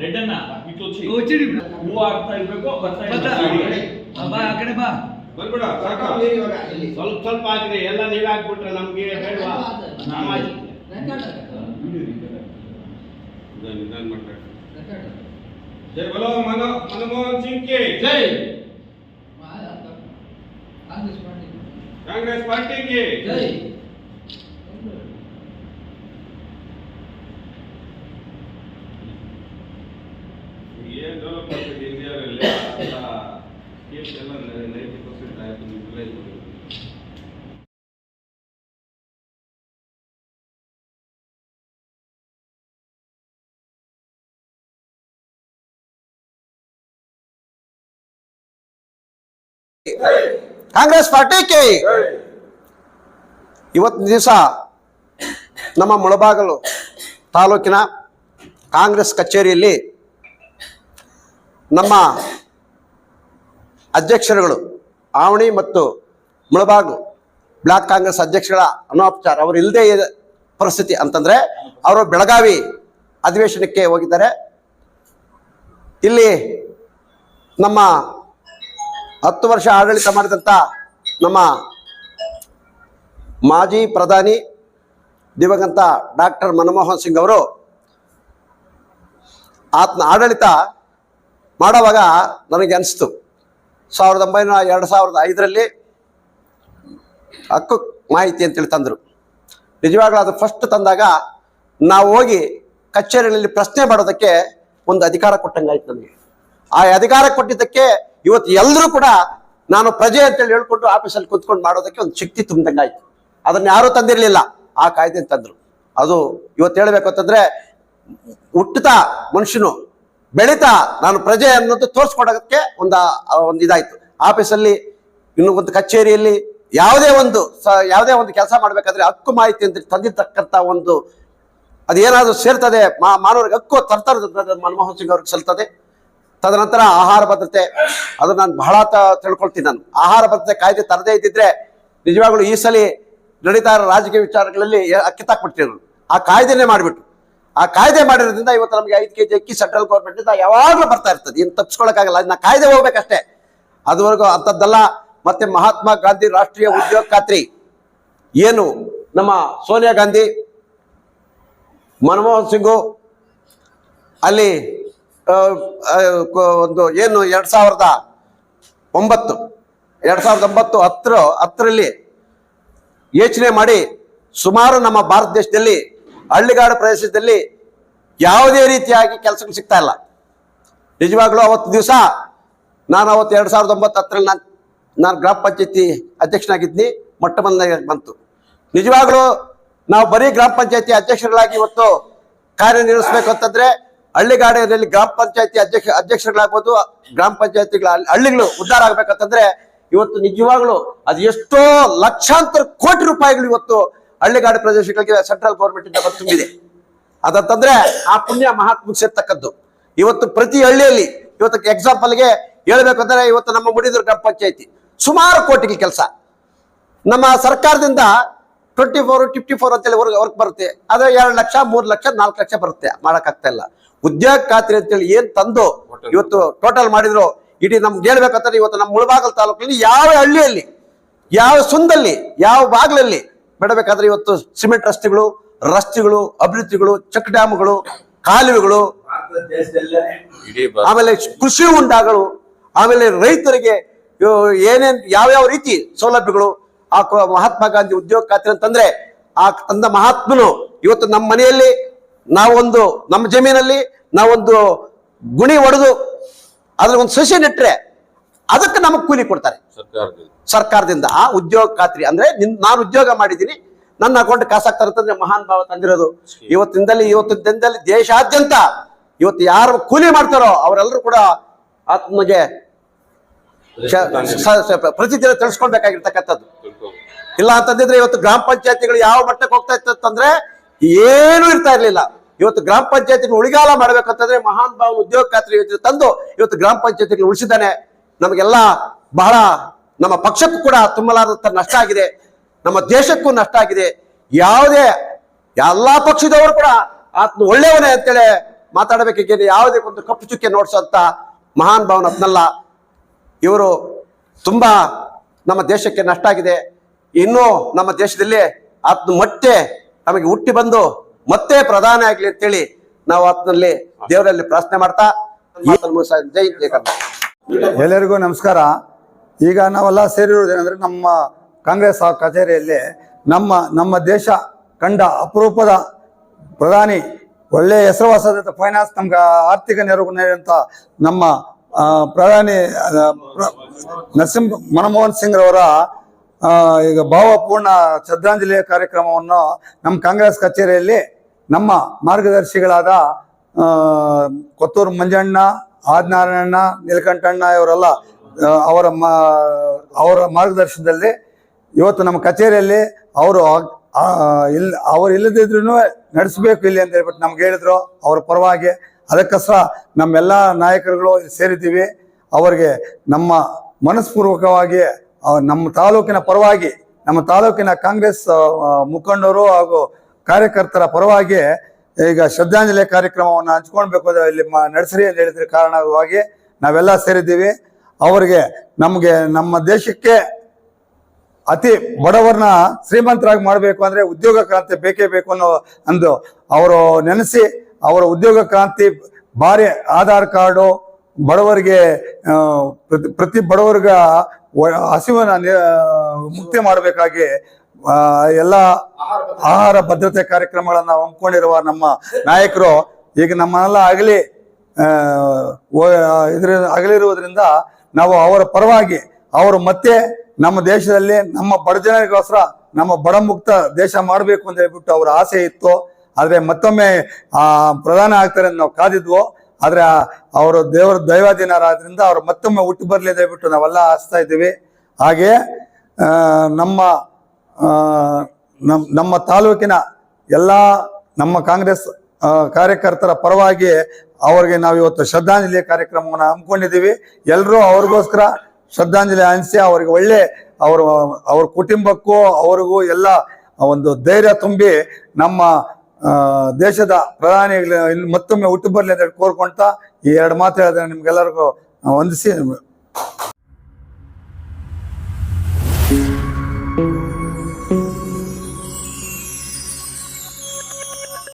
Red ಆಗ್ತಾ ಸ್ವಲ್ಪ ಸ್ವಲ್ಪ ಹಾಕ್ರಿ ಎಲ್ಲ ನೀವೇ ಹಾಕ್ಬಿಟ್ರೆ ನಮ್ಗೆ ಬೇಡವಾ? ಮಾಡ್ತಾರೆ ಜೈ ಮನ ಮನಮೋಹನ್ ಸಿಂಗ್ ಕೆ. ಜೈ. Congress party. ಕೇ ಜೈ. ಪಾರ್ಟಿ ಯುಟಿಲೈಸ್ ಕಾಂಗ್ರೆಸ್ ಪಾರ್ಟಿಗೆ ಇವತ್ತಿನ ದಿವಸ ನಮ್ಮ ಮುಳಬಾಗಲು ತಾಲೂಕಿನ ಕಾಂಗ್ರೆಸ್ ಕಚೇರಿಯಲ್ಲಿ ನಮ್ಮ ಅಧ್ಯಕ್ಷರುಗಳು ಆವಣಿ ಮತ್ತು ಮುಳಬಾಗು ಬ್ಲಾಕ್ ಕಾಂಗ್ರೆಸ್ ಅಧ್ಯಕ್ಷಗಳ ಅನೌಪಚಾರ ಅವರು ಇಲ್ಲದೆ ಪರಿಸ್ಥಿತಿ ಅಂತಂದ್ರೆ ಅವರು ಬೆಳಗಾವಿ ಅಧಿವೇಶನಕ್ಕೆ ಹೋಗಿದ್ದಾರೆ. ಇಲ್ಲಿ ನಮ್ಮ ಹತ್ತು ವರ್ಷ ಆಡಳಿತ ಮಾಡಿದಂಥ ನಮ್ಮ ಮಾಜಿ ಪ್ರಧಾನಿ ದಿವಂಗತ ಡಾಕ್ಟರ್ ಮನಮೋಹನ್ ಸಿಂಗ್ ಅವರು ಆತ್ಮ ಆಡಳಿತ ಮಾಡೋವಾಗ ನನಗೆ ಅನಿಸ್ತು. ಸಾವಿರದ ಒಂಬೈನೂರ ಎರಡು ಸಾವಿರದ ಐದರಲ್ಲಿ ಹಕ್ಕು ಮಾಹಿತಿ ಅಂತೇಳಿ ತಂದರು. ನಿಜವಾಗ್ಲೂ ಅದು ಫಸ್ಟ್ ತಂದಾಗ ನಾವು ಹೋಗಿ ಕಚೇರಿಗಳಲ್ಲಿ ಪ್ರಶ್ನೆ ಮಾಡೋದಕ್ಕೆ ಒಂದು ಅಧಿಕಾರ ಕೊಟ್ಟಂಗಾಯ್ತು ನನಗೆ ಆ ಅಧಿಕಾರ ಕೊಟ್ಟಿದ್ದಕ್ಕೆ ಇವತ್ತು ಎಲ್ಲರೂ ಕೂಡ ನಾನು ಪ್ರಜೆ ಅಂತೇಳಿ ಹೇಳ್ಕೊಂಡು ಆಫೀಸಲ್ಲಿ ಕುತ್ಕೊಂಡು ಮಾಡೋದಕ್ಕೆ ಒಂದು ಶಕ್ತಿ ತುಂಬಿದಂಗಾಯ್ತು. ಅದನ್ನು ಯಾರೂ ತಂದಿರಲಿಲ್ಲ. ಆ ಕಾಯ್ದೆ ತಂದರು. ಅದು ಇವತ್ತು ಹೇಳಬೇಕು ಅಂತಂದರೆ ಹುಟ್ಟುತ್ತಾ ಮನುಷ್ಯನು ಬೆಳೀತಾ ನಾನು ಪ್ರಜೆ ಅನ್ನೋದು ತೋರಿಸ್ಕೊಡೋದಕ್ಕೆ ಒಂದು ಒಂದು ಇದಾಯ್ತು. ಆಫೀಸಲ್ಲಿ, ಇನ್ನು ಒಂದು ಕಚೇರಿಯಲ್ಲಿ ಯಾವುದೇ ಒಂದು ಸ, ಯಾವುದೇ ಒಂದು ಕೆಲಸ ಮಾಡಬೇಕಾದ್ರೆ ಹಕ್ಕು ಮಾಹಿತಿ ಅಂತ ತಂದಿರ್ತಕ್ಕಂಥ ಒಂದು ಅದೇನಾದರೂ ಸೇರ್ತದೆ, ಮಾ, ಮಾನವರಿಗೆ ಹಕ್ಕು ತರ್ತಾರೆ ಮನಮೋಹನ್ ಸಿಂಗ್ ಅವ್ರಿಗೆ ಸಲ್ತದೆ. ತದನಂತರ ಆಹಾರ ಭದ್ರತೆ, ಅದು ನಾನು ಬಹಳ ತಿಳ್ಕೊಳ್ತೀನಿ ನಾನು. ಆಹಾರ ಭದ್ರತೆ ಕಾಯ್ದೆ ತರದೇ ಇದ್ದಿದ್ರೆ ನಿಜವಾಗ್ಲೂ ಈ ಸಲ ನಡೀತಾ ರಾಜಕೀಯ ವಿಚಾರಗಳಲ್ಲಿ ಕಿತ್ತಾಕ್ಬಿಡ್ತೀವಿ ನಾನು. ಆ ಕಾಯ್ದೆನೇ ಮಾಡಿಬಿಟ್ಟು ಆ ಕಾಯ್ದೆ ಮಾಡಿರೋದ್ರಿಂದ ಇವತ್ತು ನಮಗೆ ಐದು ಕೆಜಿ ಅಕ್ಕಿ ಸೆಂಟ್ರಲ್ ಗೌರ್ಮೆಂಟ್ ಇಂದ ಯಾವಾಗಲೂ ಬರ್ತಾ ಇರ್ತದೆ. ಏನು ತಪ್ಪಿಸ್ಕೊಳಕ್ಕಾಗಲ್ಲ ಅದನ್ನ ಕಾಯ್ದೆ ಹೋಗ್ಬೇಕಷ್ಟೇ. ಅದುವರೆಗೂ ಅಂಥದ್ದಲ್ಲ ಮತ್ತೆ ಮಹಾತ್ಮ ಗಾಂಧಿ ರಾಷ್ಟ್ರೀಯ ಉದ್ಯೋಗ ಖಾತ್ರಿ. ಏನು ನಮ್ಮ ಸೋನಿಯಾ ಗಾಂಧಿ, ಮನಮೋಹನ್ ಸಿಂಗು, ಅಲ್ಲಿ ಕೊ- ಒಂದು ಏನು ಎರಡ್ ಸಾವಿರದ ಒಂಬತ್ತು, ಎರಡ್ ಸಾವಿರದ ಒಂಬತ್ತು ಹತ್ತರ ಹತ್ತರಲ್ಲಿ ಯೋಚನೆ ಮಾಡಿ ಸುಮಾರು ನಮ್ಮ ಭಾರತ ದೇಶದಲ್ಲಿ ಹಳ್ಳಿಗಾಡು ಪ್ರದೇಶದಲ್ಲಿ ಯಾವುದೇ ರೀತಿಯಾಗಿ ಕೆಲಸಗಳು ಸಿಗ್ತಾ ಇಲ್ಲ. ನಿಜವಾಗ್ಲೂ ಅವತ್ತು ದಿವಸ ನಾನು ಅವತ್ತು ಎರಡು ಸಾವಿರದ ಒಂಬತ್ತು ಹತ್ತರಲ್ಲಿ ನಾನು ನಾನು ಗ್ರಾಮ ಪಂಚಾಯತಿ ಅಧ್ಯಕ್ಷನಾಗಿದ್ದೀನಿ ಮೊಟ್ಟ ಮೊದಲ ಬಂತು. ನಿಜವಾಗ್ಲೂ ನಾವು ಬರೀ ಗ್ರಾಮ ಪಂಚಾಯತಿ ಅಧ್ಯಕ್ಷರುಗಳಾಗಿ ಇವತ್ತು ಕಾರ್ಯನಿರ್ವಹಿಸಬೇಕು ಅಂತಂದ್ರೆ ಹಳ್ಳಿಗಾಡಿನಲ್ಲಿ ಗ್ರಾಮ ಪಂಚಾಯತಿ ಅಧ್ಯಕ್ಷ ಅಧ್ಯಕ್ಷರುಗಳಾಗ್ಬೋದು, ಗ್ರಾಮ ಪಂಚಾಯತಿಗಳ ಹಳ್ಳಿ- ಹಳ್ಳಿಗಳು ಉದ್ಧಾರ ಆಗ್ಬೇಕಂತಂದ್ರೆ ಇವತ್ತು ನಿಜವಾಗ್ಲೂ ಅದು ಎಷ್ಟೋ ಲಕ್ಷಾಂತರ ಕೋಟಿ ರೂಪಾಯಿಗಳು ಇವತ್ತು ಹಳ್ಳಿಗಾಡು ಪ್ರದೇಶಗಳಿಗೆ ಸೆಂಟ್ರಲ್ ಗೌರ್ಮೆಂಟ್ ಇಂದ ಬಂದು ತುಂಬಿದೆ. ಅದಂತಂದ್ರೆ ಆ ಪುಣ್ಯ ಮಹಾತ್ಮಕ್ಕೆ ಸೇರ್ತಕ್ಕದ್ದು ಇವತ್ತು ಪ್ರತಿ ಹಳ್ಳಿಯಲ್ಲಿ ಇವತ್ತು ಎಕ್ಸಾಂಪಲ್ಗೆ ಹೇಳ್ಬೇಕಂದ್ರೆ ಇವತ್ತು ನಮ್ಮ ಮುಡಿದ್ರ ಗ್ರಾಮ ಪಂಚಾಯತಿ ಸುಮಾರು ಕೋಟಿಗೆ ಕೆಲಸ. ನಮ್ಮ ಸರ್ಕಾರದಿಂದ ಟ್ವೆಂಟಿ ಫೋರ್ ಫಿಫ್ಟಿ ಫೋರ್ ಅಂತೇಳಿ ವರ್ಕ್ ವರ್ಕ್ ಬರುತ್ತೆ. ಅದೇ ಎರಡು ಲಕ್ಷ ಮೂರು ಲಕ್ಷ ನಾಲ್ಕು ಲಕ್ಷ ಬರುತ್ತೆ. ಮಾಡೋಕ್ಕಾಗ್ತಾ ಇಲ್ಲ. ಉದ್ಯೋಗ ಖಾತ್ರಿ ಅಂತೇಳಿ ಏನ್ ತಂದು ಇವತ್ತು ಟೋಟಲ್ ಮಾಡಿದ್ರು ಇಡೀ ನಮ್ಗೆ ಹೇಳ್ಬೇಕಂತಂದ್ರೆ ಇವತ್ತು ನಮ್ಮ ಮುಳಬಾಗಲ್ ತಾಲೂಕಿನಲ್ಲಿ ಯಾವ ಹಳ್ಳಿಯಲ್ಲಿ ಯಾವ ಸುಂದಲ್ಲಿ ಯಾವ ಬಾಗಿಲಲ್ಲಿ ಬಿಡಬೇಕಾದ್ರೆ ಇವತ್ತು ಸಿಮೆಂಟ್ ರಸ್ತೆಗಳು ರಸ್ತೆಗಳು ಅಭಿವೃದ್ಧಿಗಳು ಚೆಕ್ ಡ್ಯಾಮ್ಗಳು ಕಾಲುವೆಗಳು ಆಮೇಲೆ ಕೃಷಿ ಉಂಡಾಗಳು ಆಮೇಲೆ ರೈತರಿಗೆ ಏನೇನ್ ಯಾವ್ಯಾವ ರೀತಿ ಸೌಲಭ್ಯಗಳು ಆ ಮಹಾತ್ಮ ಗಾಂಧಿ ಉದ್ಯೋಗ ಖಾತ್ರಿ ಅಂತಂದ್ರೆ ಆ ತಂದ ಮಹಾತ್ಮನು ಇವತ್ತು ನಮ್ಮ ಮನೆಯಲ್ಲಿ ನಾವೊಂದು ನಮ್ಮ ಜಮೀನಲ್ಲಿ ನಾವೊಂದು ಗುಣಿ ಹೊಡೆದು ಅದ್ರ ಒಂದು ಸಸಿ ನೆಟ್ರೆ ಅದಕ್ಕೆ ನಮಗ್ ಕೂಲಿ ಕೊಡ್ತಾರೆ. ಸರ್ಕಾರದಿಂದ. ಆ ಉದ್ಯೋಗ ಖಾತ್ರಿ ಅಂದ್ರೆ ನಿನ್ ನಾನು ಉದ್ಯೋಗ ಮಾಡಿದ್ದೀನಿ ನನ್ನ ಅಕೌಂಟ್ ಕಾಸಾಗ್ತಾರೆ ಅಂತಂದ್ರೆ ಮಹಾನ್ ಭಾವ ತಂದಿರೋದು. ಇವತ್ತಿಂದಲ್ಲಿ ಇವತ್ತು ದಿನದಲ್ಲಿ ದೇಶಾದ್ಯಂತ ಇವತ್ತು ಯಾರು ಕೂಲಿ ಮಾಡ್ತಾರೋ ಅವರೆಲ್ಲರೂ ಕೂಡ ಆತ್ಮಗೆ ಪ್ರತಿದಿನ ತಿಳಿಸ್ಕೊಳ್ಬೇಕಾಗಿರ್ತಕ್ಕಂಥದ್ದು. ಇಲ್ಲ ಅಂತಂದಿದ್ರೆ ಇವತ್ತು ಗ್ರಾಮ ಪಂಚಾಯತಿಗಳು ಯಾವ ಮಟ್ಟಕ್ಕೆ ಹೋಗ್ತಾ ಇತ್ತಂದ್ರೆ ಏನೂ ಇರ್ತಾ ಇರ್ಲಿಲ್ಲ. ಇವತ್ತು ಗ್ರಾಮ ಪಂಚಾಯತಿ ಉಳಿಗಾಲ ಮಾಡ್ಬೇಕಂತಂದ್ರೆ ಮಹಾನ್ ಭಾವ ಉದ್ಯೋಗ ಖಾತ್ರಿ ಯೋಜನೆ ತಂದು ಇವತ್ತು ಗ್ರಾಮ ಪಂಚಾಯತಿಗಳು ಉಳಿಸಿದ್ದಾನೆ. ನಮಗೆಲ್ಲ ಬಹಳ ನಮ್ಮ ಪಕ್ಷಕ್ಕೂ ಕೂಡ ತುಂಬಲಾದಂಥ ನಷ್ಟ ಆಗಿದೆ. ನಮ್ಮ ದೇಶಕ್ಕೂ ನಷ್ಟ ಆಗಿದೆ. ಯಾವುದೇ ಎಲ್ಲಾ ಪಕ್ಷದವರು ಕೂಡ ಆತ್ಮ ಒಳ್ಳೆಯವನೇ ಅಂತೇಳಿ ಮಾತಾಡಬೇಕಿದೆ ಯಾವುದೇ ಒಂದು ಕಪ್ಪು ಚುಕ್ಕೆ ನೋಡಿಸೋಂಥ ಮಹಾನ್ ಭಾವನತ್ನಲ್ಲ ಇವರು ತುಂಬಾ ನಮ್ಮ ದೇಶಕ್ಕೆ ನಷ್ಟ ಆಗಿದೆ. ಇನ್ನೂ ನಮ್ಮ ದೇಶದಲ್ಲಿ ಆತ್ಮ ಮತ್ತೆ ನಮಗೆ ಹುಟ್ಟಿ ಬಂದು ಮತ್ತೆ ಪ್ರಧಾನಿ ಆಗಲಿ ಅಂತೇಳಿ ನಾವು ಆತ್ನಲ್ಲಿ ದೇವರಲ್ಲಿ ಪ್ರಾರ್ಥನೆ ಮಾಡ್ತಾ. ಜೈ ಜಯ ಕರ್ನಾಟಕ. ಎಲ್ಲರಿಗೂ ನಮಸ್ಕಾರ. ಈಗ ನಾವೆಲ್ಲ ಸೇರಿರುವುದೇನೆಂದ್ರೆ ನಮ್ಮ ಕಾಂಗ್ರೆಸ್ ಕಚೇರಿಯಲ್ಲಿ ನಮ್ಮ ನಮ್ಮ ದೇಶ ಕಂಡ ಅಪರೂಪದ ಪ್ರಧಾನಿ, ಒಳ್ಳೆಯ ಹೆಸರುವಾಸದ ಫೈನಾನ್ಸ್ ನಮ್ಗೆ ಆರ್ಥಿಕ ನೆರವು ನೀಡಿದಂಥ ನಮ್ಮ ಪ್ರಧಾನಿ ನರಸಿಂಹ ಮನಮೋಹನ್ ಸಿಂಗ್ ರವರ ಈಗ ಭಾವಪೂರ್ಣ ಶ್ರದ್ಧಾಂಜಲಿ ಕಾರ್ಯಕ್ರಮವನ್ನು ನಮ್ಮ ಕಾಂಗ್ರೆಸ್ ಕಚೇರಿಯಲ್ಲಿ ನಮ್ಮ ಮಾರ್ಗದರ್ಶಿಗಳಾದ ಕೊತ್ತೂರು ಮಂಜಣ್ಣ ಆದಿನಾರಾಯಣ, ನೀಲಕಂಠಣ್ಣ ಇವರೆಲ್ಲ ಅವರ ಅವರ ಮಾರ್ಗದರ್ಶನದಲ್ಲಿ ಇವತ್ತು ನಮ್ಮ ಕಚೇರಿಯಲ್ಲಿ ಅವರು ಇಲ್ಲ ಅವರು ಇಲ್ಲದಿದ್ರು ನಡೆಸಬೇಕು ಇಲ್ಲಿ ಅಂತ ಹೇಳ್ಬಿಟ್ಟು ನಮ್ಗೆ ಹೇಳಿದ್ರು. ಅವ್ರ ಪರವಾಗಿ ಅದಕ್ಕೋಸ್ಕರ ನಮ್ಮೆಲ್ಲ ನಾಯಕರುಗಳು ಸೇರಿದ್ದೀವಿ. ಅವರಿಗೆ ನಮ್ಮ ಮನಸ್ಪೂರ್ವಕವಾಗಿ ನಮ್ಮ ತಾಲೂಕಿನ ಪರವಾಗಿ, ನಮ್ಮ ತಾಲೂಕಿನ ಕಾಂಗ್ರೆಸ್ ಮುಖಂಡರು ಹಾಗೂ ಕಾರ್ಯಕರ್ತರ ಪರವಾಗಿ ಈಗ ಶ್ರದ್ಧಾಂಜಲಿ ಕಾರ್ಯಕ್ರಮವನ್ನು ಹಂಚ್ಕೊಳ್ಬೇಕು ಇಲ್ಲಿ ನರ್ಸರಿ ಅಂತ ಹೇಳಿದ್ರೆ ಕಾರಣವಾಗಿ ನಾವೆಲ್ಲ ಸೇರಿದ್ದೀವಿ. ಅವರಿಗೆ ನಮಗೆ ನಮ್ಮ ದೇಶಕ್ಕೆ ಅತಿ ಬಡವರನ್ನ ಶ್ರೀಮಂತರಾಗಿ ಮಾಡಬೇಕು ಅಂದ್ರೆ ಉದ್ಯೋಗ ಕ್ರಾಂತಿ ಬೇಕೇ ಬೇಕು ಅನ್ನೋ ಅಂದು ಅವರು ನೆನೆಸಿ ಅವರ ಉದ್ಯೋಗ ಕ್ರಾಂತಿ ಭಾರಿ ಆಧಾರ್ ಕಾರ್ಡು, ಬಡವರಿಗೆ ಪ್ರತಿ ಪ್ರತಿ ಬಡವರಿಗ ಹಸಿವನ್ನ ಮುಕ್ತಿ ಮಾಡಬೇಕಾಗಿ ಎಲ್ಲ ಆಹಾರ ಭದ್ರತೆ ಕಾರ್ಯಕ್ರಮಗಳನ್ನ ಹಮ್ಮಿಕೊಂಡಿರುವ ನಮ್ಮ ನಾಯಕರು ಈಗ ನಮ್ಮನ್ನೆಲ್ಲ ಆಗಲಿ ಇದ್ರ ಅಗಲಿರುವುದರಿಂದ ನಾವು ಅವರ ಪರವಾಗಿ ಅವರು ಮತ್ತೆ ನಮ್ಮ ದೇಶದಲ್ಲಿ ನಮ್ಮ ಬಡ ಜನರಿಗೋಸ್ಕರ ನಮ್ಮ ಬಡ ಮುಕ್ತ ದೇಶ ಮಾಡಬೇಕು ಅಂತ ಹೇಳ್ಬಿಟ್ಟು ಅವರ ಆಸೆ ಇತ್ತು. ಆದರೆ ಮತ್ತೊಮ್ಮೆ ಪ್ರಧಾನ ಆಗ್ತಾರೆ ಅಂತ ನಾವು ಕಾದಿದ್ವು. ಆದರೆ ಅವರು ದೇವರ ದೈವಾಧೀನರಾದ್ರಿಂದ ಅವ್ರು ಮತ್ತೊಮ್ಮೆ ಹುಟ್ಟು ಬರ್ಲಿ ಅಂತ ಹೇಳ್ಬಿಟ್ಟು ನಾವೆಲ್ಲ ಆಸ್ತಾ ಇದ್ದೀವಿ. ಹಾಗೆ ಆ, ನಮ್ಮ ನಮ್ಮ ತಾಲೂಕಿನ ಎಲ್ಲ ನಮ್ಮ ಕಾಂಗ್ರೆಸ್ ಕಾರ್ಯಕರ್ತರ ಪರವಾಗಿ ಅವರಿಗೆ ನಾವು ಇವತ್ತು ಶ್ರದ್ಧಾಂಜಲಿ ಕಾರ್ಯಕ್ರಮವನ್ನು ಹಮ್ಮಿಕೊಂಡಿದ್ದೀವಿ. ಎಲ್ಲರೂ ಅವ್ರಿಗೋಸ್ಕರ ಶ್ರದ್ಧಾಂಜಲಿ ಹಂಚಿ ಅವರಿಗೆ ಒಳ್ಳೆ ಅವರು, ಅವ್ರ ಕುಟುಂಬಕ್ಕೂ ಅವ್ರಿಗೂ ಎಲ್ಲ ಒಂದು ಧೈರ್ಯ ತುಂಬಿ ನಮ್ಮ ದೇಶದ ಪ್ರಧಾನಿ ಮತ್ತೊಮ್ಮೆ ಹುಟ್ಟು ಬರಲಿ ಅಂತ ಹೇಳಿ ಕೋರ್ಕೊಂತ ಈ ಎರಡು ಮಾತು ಹೇಳಿದ್ರೆ ನಿಮ್ಗೆಲ್ಲರಿಗೂ ವಂದಿಸಿ